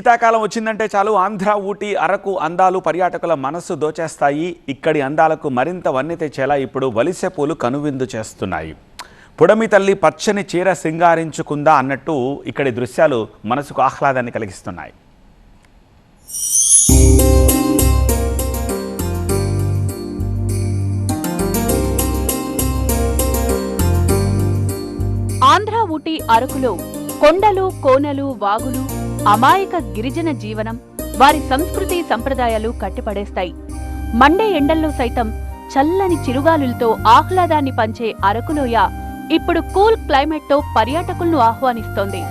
శీతాకాలం వచ్చిందంటే చాలు. ఆంధ్ర ఊటీ అరకు అందాలు పర్యాటకుల మనస్సు దోచేస్తాయి. ఇక్కడి అందాలకు మరింత వన్నె తెచ్చేలా ఇప్పుడు వలిసె పూలు కనువిందు చేస్తున్నాయి. పుడమి తల్లి పచ్చని చీర సింగారించుకుందా అన్నట్టు ఇక్కడి దృశ్యాలు మనసుకు ఆహ్లాదాన్ని కలిగిస్తున్నాయి. ఆంధ్ర ఊటీ అరకులో కొండలు కోనలు వాగులు అమాయక గిరిజన జీవనం వారి సంస్కృతి సంప్రదాయాలు కట్టిపడేస్తాయి. మండే ఎండల్లో సైతం చల్లని చిరుగాలులతో ఆహ్లాదాన్ని పంచే అరకులోయ ఇప్పుడు కూల్ క్లైమేట్తో పర్యాటకులను ఆహ్వానిస్తోంది.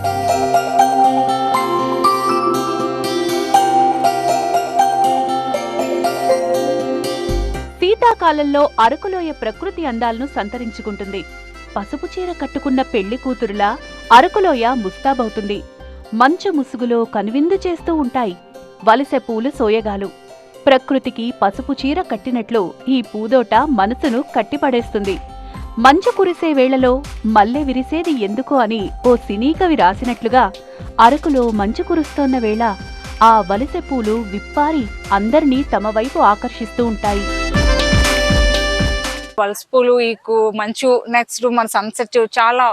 శీతాకాలంలో అరకులోయ ప్రకృతి అందాలను సంతరించుకుంటుంది. పసుపు చీర కట్టుకున్న పెళ్ళి కూతురులా అరకులోయ ముస్తాబవుతుంది. మంచు ముసుగులో కనువిందు చేస్తూ ఉంటాయి. వలసె పూలు సోయగాలు. ప్రకృతికి పసుపు చీర కట్టినట్లు ఈ పూదోట మనసును కట్టిపడేస్తుంది. మంచు కురిసే వేళలో మల్లె విరిసేది ఎందుకు అని ఓ సినీకవి రాసినట్లుగా అరకులో మంచు కురుస్తోన్న వేళ ఆ వలసె పూలు విప్పారి అందర్నీ తమ వైపు ఆకర్షిస్తూ ఉంటాయి. పల్స్పులు ఈకు మంచు నెక్స్ట్ మన సన్సెట్ చాలా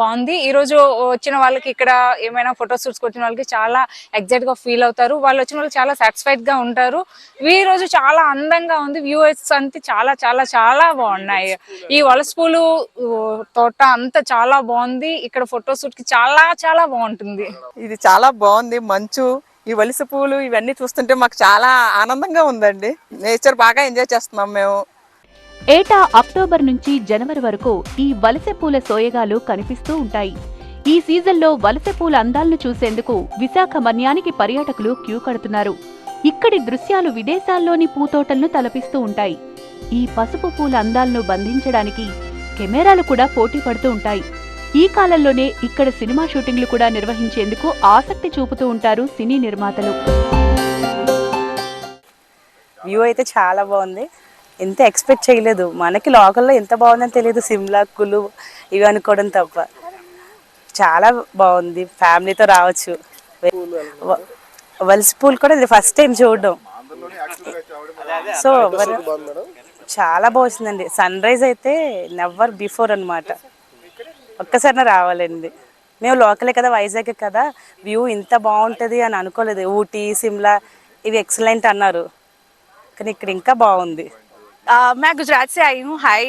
బాగుంది. ఈ రోజు వచ్చిన వాళ్ళకి ఇక్కడ ఏమైనా ఫోటో షూట్స్ వచ్చిన వాళ్ళకి చాలా ఎగ్జైట్గా ఫీల్ అవుతారు. వాళ్ళు వచ్చిన వాళ్ళు చాలా సాటిస్ఫైడ్గా ఉంటారు. ఈ రోజు చాలా అందంగా ఉంది. వ్యూఎస్ అంతా చాలా చాలా చాలా బాగున్నాయి. ఈ వలస పూలు తోట అంతా చాలా బాగుంది. ఇక్కడ ఫోటో షూట్కి చాలా చాలా బాగుంటుంది. ఇది చాలా బాగుంది. మంచు ఈ వలస పూలు ఇవన్నీ చూస్తుంటే మాకు చాలా ఆనందంగా ఉందండి. నేచర్ బాగా ఎంజాయ్ చేస్తున్నాం మేము. ఏటా అక్టోబర్ నుంచి జనవరి వరకు ఈ వలస పూల సోయగాలు కనిపిస్తూ ఉంటాయి. ఈ సీజన్లో వలస పూల అందాలను చూసేందుకు విశాఖ మన్యానికి పర్యాటకులు క్యూ కడుతున్నారు. ఇక్కడి దృశ్యాలు విదేశాల్లోని పూతోటలను తలపిస్తూ ఉంటాయి. ఈ పసుపు పూల అందాలను బంధించడానికి కెమెరాలు కూడా పోటీ పడుతూ ఉంటాయి. ఈ కాలంలోనే ఇక్కడ సినిమా షూటింగ్లు కూడా నిర్వహించేందుకు ఆసక్తి చూపుతూ ఉంటారు సినీ నిర్మాతలు. వ్యూ అయితే చాలా బాగుంది. ఎంత ఎక్స్పెక్ట్ చేయలేదు. మనకి లోకల్లో ఎంత బాగుందని తెలియదు. సిమ్లా కులు ఇవి అనుకోవడం తప్ప. చాలా బాగుంది. ఫ్యామిలీతో రావచ్చు. వల్స్ పూల్ కూడా ఇది ఫస్ట్ టైం చూడడం. సో చాలా బాగుందండి. సన్ రైజ్ అయితే నెవర్ బిఫోర్ అన్నమాట. ఒక్కసారి రావాలండి. మేము లోకలే కదా వైజాగ్ కదా. వ్యూ ఇంత బాగుంటుంది అని అనుకోలేదు. ఊటీ సిమ్లా ఇవి ఎక్సలెంట్ అన్నారు. కానీ ఇక్కడ ఇంకా బాగుంది. मैं गुजरात से आई हूँ hi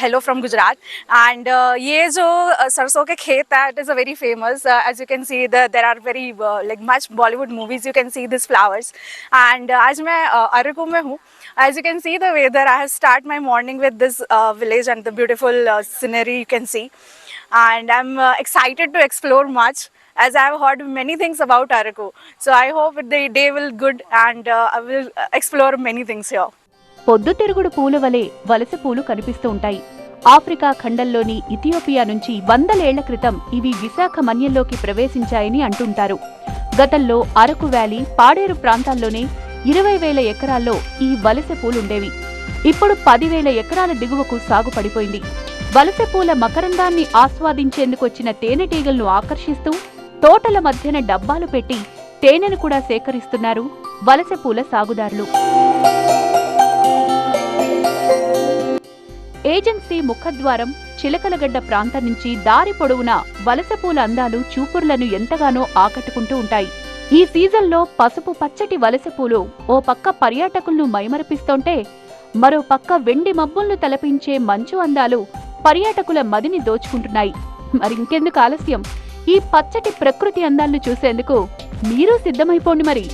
hello from Gujarat and ये जो uh, सरसों के खेत है it is a very famous as you can see there are very like much Bollywood movies you can see this flowers and आज मैं uh, अरकू में हूँ as you can see the weather I have start my morning with this village and the beautiful scenery you can see and I'm uh, excited to explore much as I've heard many things about Araku. So I hope the day will good and uh, I will uh, explore many things here. పొద్దుతిరుగుడు పూల వలె వలస పూలు కనిపిస్తూ ఉంటాయి. Africa ఖండంలోని Ethiopia నుంచి వందలేళ్ళ క్రితం ఇవి విశాఖ మన్యంలోకి ప్రవేశించాయని అంటుంటారు. గతంలో అరకు వ్యాలీ పాడేరు ప్రాంతాల్లోనే ఇరవై వేల ఎకరాల్లో ఈ వలస పూలుండేవి. ఇప్పుడు పదివేల ఎకరాల దిగువకు సాగు పడిపోయింది వలస పూల మకరందాన్ని ఆస్వాదించేందుకొచ్చిన తేనెటీగలను ఆకర్షిస్తూ తోటల మధ్యన డబ్బాలు పెట్టి తేనెను కూడా సేకరిస్తున్నారు వలస పూల సాగుదారులు. ఏజెన్సీ ముఖద్వారం చిలకలగడ్డ ప్రాంతం నుంచి దారి పొడవునా వలసపూల అందాలు చూపుర్లను ఎంతగానో ఆకట్టుకుంటూ ఉంటాయి. ఈ సీజన్లో పసుపు పచ్చటి వలసపూలు ఓ పక్క పర్యాటకులను మైమరపిస్తుంటే మరో పక్క వెండి మబ్బులను తలపించే మంచు అందాలు పర్యాటకుల మదిని దోచుకుంటున్నాయి. మరింకెందుకు ఆలస్యం? ఈ పచ్చటి ప్రకృతి అందాలను చూసేందుకు మీరు సిద్ధమైపోండి మరి.